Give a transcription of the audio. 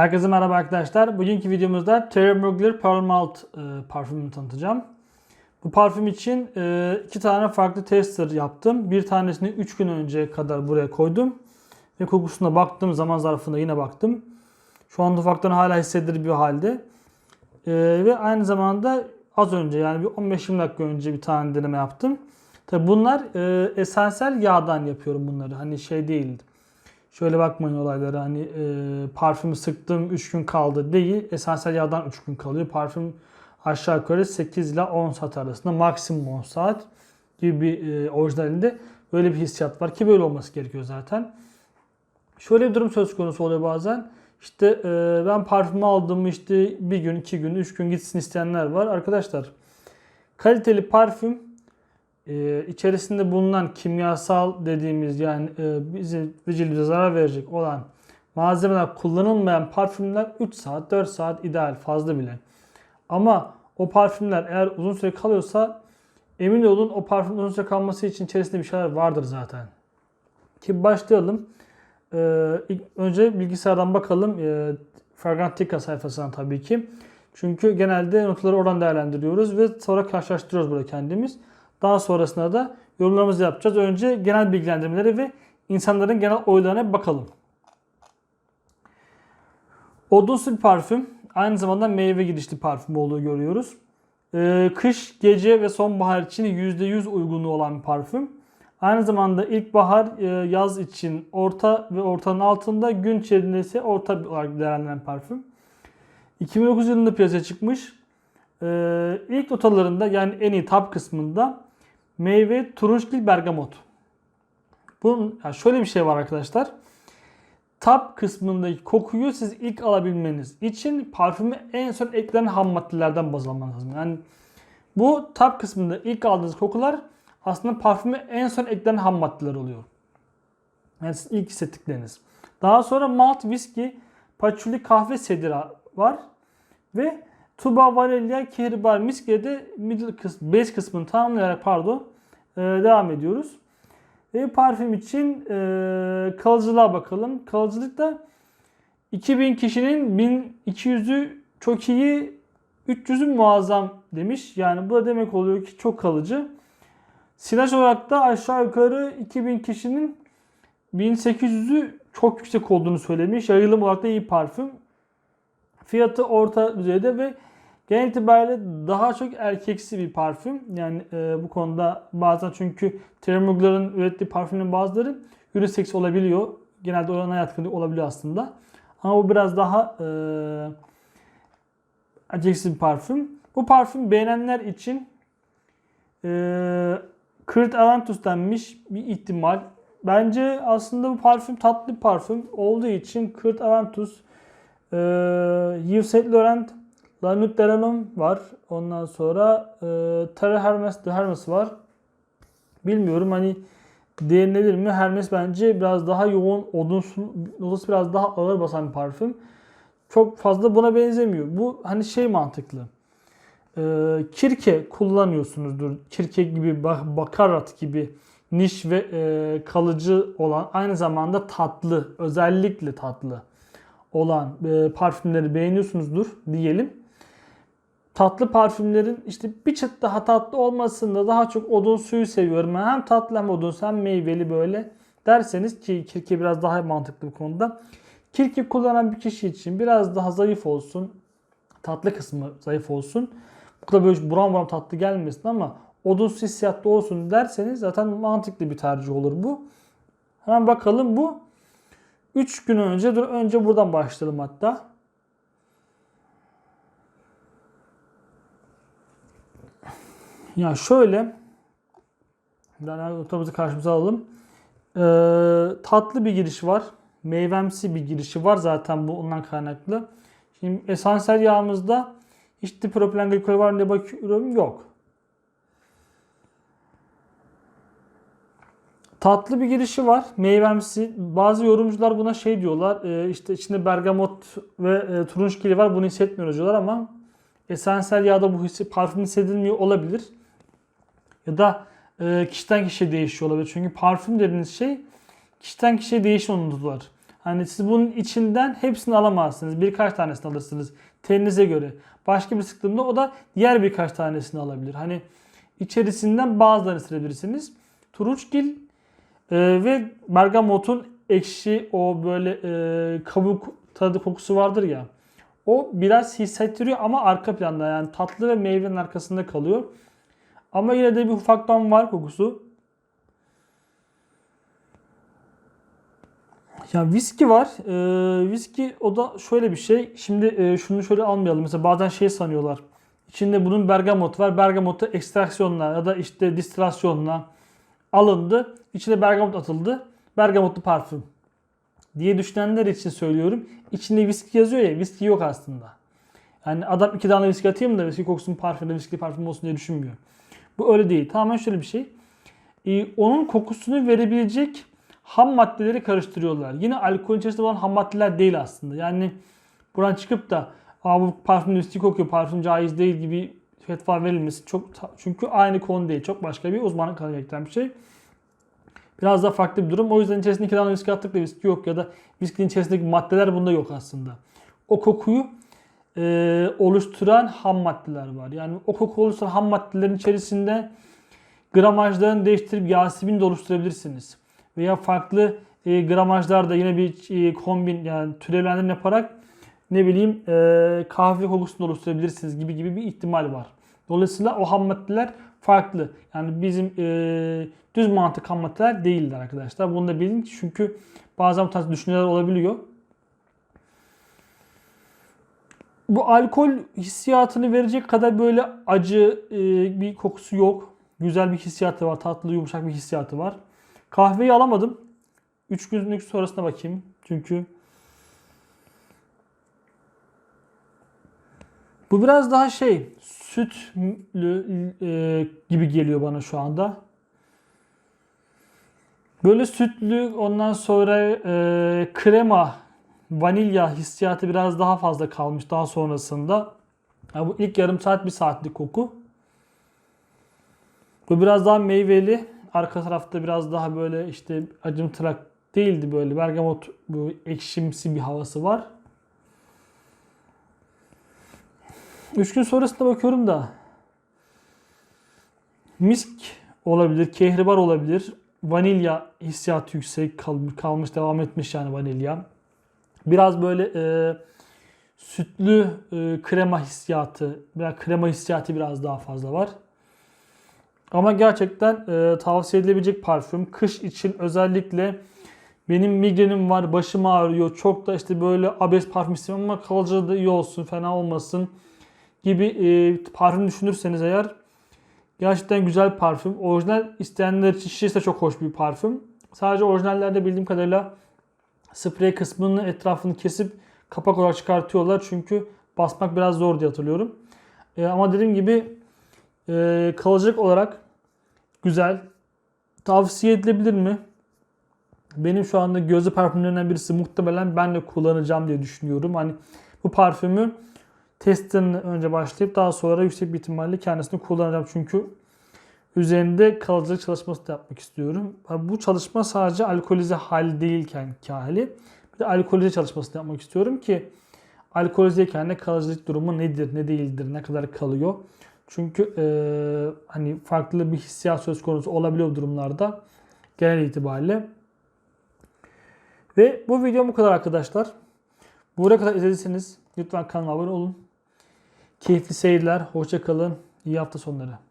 Herkese merhaba arkadaşlar. Bugünkü videomuzda Terry Mugler Pearl Malt e, parfümünü tanıtacağım. Bu parfüm için e, iki tane farklı tester yaptım. Bir tanesini 3 gün önce kadar buraya koydum. Ve kokusuna baktım. Zaman zarfında yine baktım. Şu anda ufaktan hala hissedilir bir halde. E, ve aynı zamanda az önce yani bir 15-20 dakika önce bir tane deneme yaptım. Tabi bunlar e, esansiyel yağdan yapıyorum bunları. Hani şey değil. Şöyle bakmayın olaylara hani e, parfümü sıktım 3 gün kaldı değil. Esansiyel yağdan 3 gün kalıyor. Parfüm aşağı yukarı 8 ile 10 saat arasında maksimum 10 saat gibi bir e, orijinalinde böyle bir hissiyat var ki böyle olması gerekiyor zaten. Şöyle bir durum söz konusu oluyor bazen. İşte e, ben parfümü aldım işte bir gün, iki gün, üç gün gitsin isteyenler var. Arkadaşlar kaliteli parfüm e, içerisinde bulunan kimyasal dediğimiz yani e, bize vücudumuza zarar verecek olan malzemeler kullanılmayan parfümler 3 saat 4 saat ideal fazla bile. Ama o parfümler eğer uzun süre kalıyorsa emin olun o parfüm uzun süre kalması için içerisinde bir şeyler vardır zaten. Ki başlayalım. Ee, ilk önce bilgisayardan bakalım. Ee, Fragrantica sayfasından tabii ki. Çünkü genelde notları oradan değerlendiriyoruz ve sonra karşılaştırıyoruz burada kendimiz. Daha sonrasında da yorumlarımızı yapacağız. Önce genel bilgilendirmeleri ve insanların genel oylarına bakalım. Odunsu bir parfüm. Aynı zamanda meyve girişli parfüm olduğu görüyoruz. Ee, kış, gece ve sonbahar için %100 uygunluğu olan bir parfüm. Aynı zamanda ilkbahar, e, yaz için orta ve ortanın altında, gün içerisinde ise orta olarak değerlendirilen parfüm. 2009 yılında piyasaya çıkmış. Ee, ilk notalarında yani en iyi tab kısmında meyve, turunçgil, bergamot. Bunun yani şöyle bir şey var arkadaşlar. Tab kısmındaki kokuyu siz ilk alabilmeniz için parfümü en son eklenen ham maddelerden baz almanız lazım. Yani bu tab kısmında ilk aldığınız kokular aslında parfüme en son eklenen ham maddeler oluyor. Yani siz ilk hissettikleriniz. Daha sonra malt, viski, patchouli, kahve, sedira var. Ve tuba, vanilya, kehribar, miskiye de middle kısmı, base kısmını tamamlayarak pardon e, devam ediyoruz. Ve parfüm için e, kalıcılığa bakalım. Kalıcılıkta 2000 kişinin 1200'ü çok iyi, 300'ü muazzam demiş. Yani bu da demek oluyor ki çok kalıcı. Silaj olarak da aşağı yukarı 2000 kişinin 1800'ü çok yüksek olduğunu söylemiş. Yayılım olarak da iyi parfüm. Fiyatı orta düzeyde ve genel itibariyle daha çok erkeksi bir parfüm. Yani e, bu konuda bazen çünkü Termugler'ın ürettiği parfümlerin bazıları unisex olabiliyor. Genelde oyana yatkın olabiliyor aslında. Ama bu biraz daha e, erkeksi bir parfüm. Bu parfüm beğenenler için e, Kurt Aventus denmiş bir ihtimal. Bence aslında bu parfüm tatlı bir parfüm olduğu için Kurt Aventus, e, Yves Saint Laurent, La Nuit de Renom var. Ondan sonra e, Terre Hermes de Hermes var. Bilmiyorum hani denilebilir mi? Hermes bence biraz daha yoğun, odunsu, notası biraz daha ağır basan bir parfüm. Çok fazla buna benzemiyor. Bu hani şey mantıklı. E, kirke kullanıyorsunuzdur. Kirke gibi, bakarat gibi niş ve e, kalıcı olan aynı zamanda tatlı, özellikle tatlı olan e, parfümleri beğeniyorsunuzdur diyelim. Tatlı parfümlerin işte bir çıt daha tatlı olmasında daha çok odun suyu seviyorum. Ben hem tatlı hem odun hem meyveli böyle derseniz ki kirke biraz daha mantıklı bu konuda. Kirke kullanan bir kişi için biraz daha zayıf olsun. Tatlı kısmı zayıf olsun. Bu da böyle buram buram tatlı gelmesin ama odunsu hissiyatlı olsun derseniz zaten mantıklı bir tercih olur bu. Hemen bakalım bu 3 gün önce dur önce buradan başlayalım hatta. Ya şöyle ben otobüsü karşımıza alalım. Ee, tatlı bir giriş var. Meyvemsi bir girişi var zaten bu ondan kaynaklı. Şimdi esansiyel yağımızda hiç dipropilen glikol var mı diye bakıyorum. Yok. Tatlı bir girişi var. Meyvemsi. Bazı yorumcular buna şey diyorlar. E, işte içinde bergamot ve e, turunçgili var. Bunu hissetmiyoruz diyorlar ama esansiyel yağda bu hissi parfüm hissedilmiyor olabilir. Ya da e, kişiden kişiye değişiyor olabilir. Çünkü parfüm dediğiniz şey kişiden kişiye değişen unutular. Hani siz bunun içinden hepsini alamazsınız. Birkaç tanesini alırsınız. Teninize göre. Başka bir sıktığımda o da diğer birkaç tanesini alabilir. Hani içerisinden bazılarını silebilirsiniz. Turunçgil e, ve bergamotun ekşi o böyle e, kabuk tadı kokusu vardır ya. O biraz hissettiriyor ama arka planda yani tatlı ve meyvenin arkasında kalıyor. Ama yine de bir ufaktan var kokusu. Ya viski var. Ee, viski o da şöyle bir şey. Şimdi e, şunu şöyle almayalım. Mesela bazen şey sanıyorlar. İçinde bunun bergamot var. Bergamotu ekstraksiyonla ya da işte distilasyonla alındı. İçine bergamot atıldı. Bergamotlu parfüm diye düşünenler için söylüyorum. İçinde viski yazıyor ya. Viski yok aslında. Yani adam iki tane viski atayım da viski kokusun parfümde viski parfüm olsun diye düşünmüyor. Bu öyle değil. Tamamen şöyle bir şey. Ee, onun kokusunu verebilecek ham maddeleri karıştırıyorlar. Yine alkol içerisinde olan ham maddeler değil aslında. Yani buradan çıkıp da Aa, bu parfüm viski kokuyor, parfüm caiz değil gibi fetva verilmesi çok çünkü aynı konu değil. Çok başka bir uzmanlık gerektiren bir şey. Biraz daha farklı bir durum. O yüzden içerisinde iki tane viski attık da viski yok ya da viskinin içerisindeki maddeler bunda yok aslında. O kokuyu e, oluşturan ham maddeler var. Yani o koku oluşturan ham maddelerin içerisinde gramajlarını değiştirip Yasemin de oluşturabilirsiniz. Veya farklı e, gramajlarda yine bir e, kombin yani türevlendirme yaparak ne bileyim e, kahve kokusunu oluşturabilirsiniz gibi gibi bir ihtimal var. Dolayısıyla o ham maddeler farklı. Yani bizim e, düz mantık ham maddeler değiller arkadaşlar. Bunu da bilin çünkü bazen bu tarz düşünceler olabiliyor. Bu alkol hissiyatını verecek kadar böyle acı e, bir kokusu yok. Güzel bir hissiyatı var. Tatlı, yumuşak bir hissiyatı var. Kahveyi alamadım. 3 günlük sonrasına bakayım. Çünkü bu biraz daha şey sütlü e, gibi geliyor bana şu anda. Böyle sütlü ondan sonra e, krema vanilya hissiyatı biraz daha fazla kalmış daha sonrasında. Yani bu ilk yarım saat bir saatlik koku. Bu biraz daha meyveli. Arka tarafta biraz daha böyle işte acımtırak değildi böyle. Bergamot bu ekşimsi bir havası var. 3 gün sonrasında bakıyorum da misk olabilir, kehribar olabilir. Vanilya hissiyatı yüksek kalmış, kalmış devam etmiş yani vanilya. Biraz böyle e, sütlü e, krema hissiyatı, biraz krema hissiyatı biraz daha fazla var. Ama gerçekten e, tavsiye edilebilecek parfüm. Kış için özellikle benim migrenim var, başım ağrıyor. Çok da işte böyle abes parfüm istemem ama kalıcı da iyi olsun, fena olmasın gibi e, parfüm düşünürseniz eğer gerçekten güzel parfüm. Orijinal isteyenler için şişesi de çok hoş bir parfüm. Sadece orijinallerde bildiğim kadarıyla sprey kısmının etrafını kesip kapak olarak çıkartıyorlar. Çünkü basmak biraz zor diye hatırlıyorum. E, ama dediğim gibi e, kalıcılık olarak güzel. Tavsiye edilebilir mi? Benim şu anda gözlü parfümlerinden birisi muhtemelen ben de kullanacağım diye düşünüyorum. Hani bu parfümü testten önce başlayıp daha sonra yüksek bir ihtimalle kendisini kullanacağım. Çünkü üzerinde kalıcılık çalışması da yapmak istiyorum. Bu çalışma sadece alkolize hal değilken ki hali. Bir de alkolize çalışmasını yapmak istiyorum ki alkolizeyken de kalıcılık durumu nedir, ne değildir, ne kadar kalıyor. Çünkü e, hani farklı bir hissiyat söz konusu olabiliyor durumlarda genel itibariyle. Ve bu video bu kadar arkadaşlar. Buraya kadar izlediyseniz lütfen kanalıma abone olun. Keyifli seyirler, hoşça kalın, iyi hafta sonları.